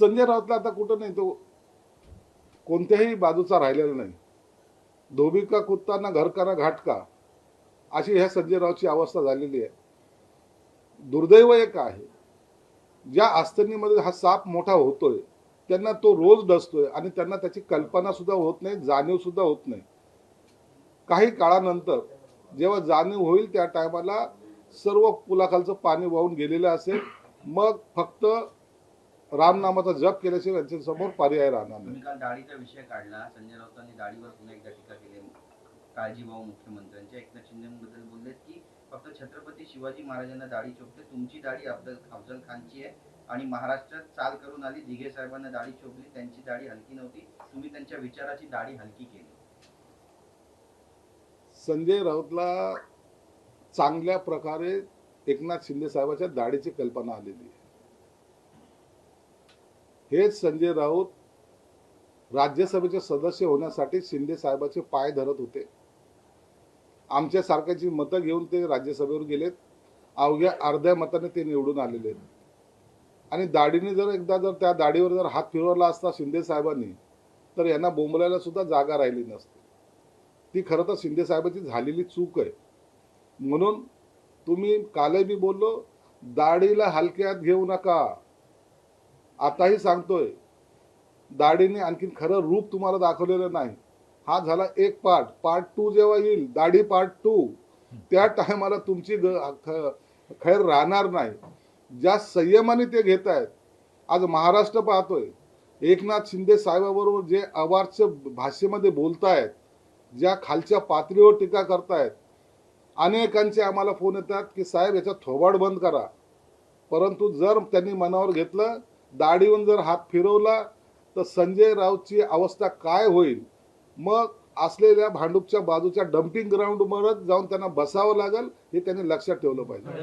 संजय राऊतला आता कुठं नाही तो कोणत्याही बाजूचा राहिलेला नाही. धोबी का कुत्ता ना घर का ना घाट का अशी ह्या संजय रावची अवस्था झालेली आहे. दुर्दैव एक आहे. ज्या आस्थनीमध्ये हा साप मोठा होतोय त्यांना तो रोज डसतोय आणि त्यांना त्याची कल्पना सुद्धा होत नाही जाणीव सुद्धा होत नाही. काही काळानंतर जेव्हा जाणीव होईल त्या टायमाला सर्व पुलाखालचं पाणी वाहून गेलेलं असेल मग फक्त रामनामाचा जप केल्याशिवाय त्यांच्यासमोर पर्याय राहणार नाही. तुम्ही काल दाढीचा विषय काढला. संजय राऊतांनी दाढीवर पुन्हा एकदा टीका केली. काळजीभाऊ मुख्यमंत्र्यांच्या एकनाथ शिंदेबद्दल बोललेत की फक्त छत्रपती शिवाजी महाराजांना दाढी चोपते तुमची दाढी अफजल अफजल खानची आहे. आणि महाराष्ट्रात चाल करून आली दिघे साहेबांना दाढी चोपली त्यांची दाढी हलकी नव्हती. तुम्ही त्यांच्या विचाराची दाढी हलकी केली. संजय राऊतला चांगल्या प्रकारे एकनाथ शिंदे साहेबाच्या दाढीची कल्पना आलेली आहे. हेच संजय राऊत राज्यसभेचे सदस्य होण्यासाठी शिंदे साहेबाचे पाय धरत होते. आमच्या सारख्याची मतं घेऊन ते राज्यसभेवर गेलेत. अवघ्या अर्ध्या मताने ते निवडून आलेले आहेत. आणि दाढीने जर एकदा जर त्या दाढीवर जर हात फिरवला असता शिंदे साहेबांनी तर यांना बोंबलायला सुद्धा जागा राहिली नसते. ती खरं तर शिंदे साहेबाची झालेली चूक आहे. म्हणून तुम्ही कालही मी बोललो दाढीला हलक्यात घेऊ नका. आताही सांगतोय दाढीने आणखीन खरं रूप तुम्हाला दाखवलेलं नाही. हा झाला एक पार्ट पार्ट टू जेव्हा येईल दाढी पार्ट टू त्या टायमाला तुमची ग ख- खैर राहणार नाही. ज्या संयमाने ते घेत आहेत आज महाराष्ट्र पाहतोय एकनाथ शिंदे साहेबाबरोबर जे अवार्च भाषेमध्ये बोलतायत ज्या खालच्या पातळीवर टीका करतायत अनेकांचे आम्हाला फोन येतात की साहेब याचा थोबाड बंद करा. परंतु जर त्यांनी मनावर घेतलं दाढीवरून जर हात फिरवला तर संजय राऊतची अवस्था काय होईल? मग असलेल्या भांडूपच्या बाजूच्या डम्पिंग ग्राउंडवरच जाऊन त्यांना बसावं लागेल हे त्यांनी लक्षात ठेवलं पाहिजे.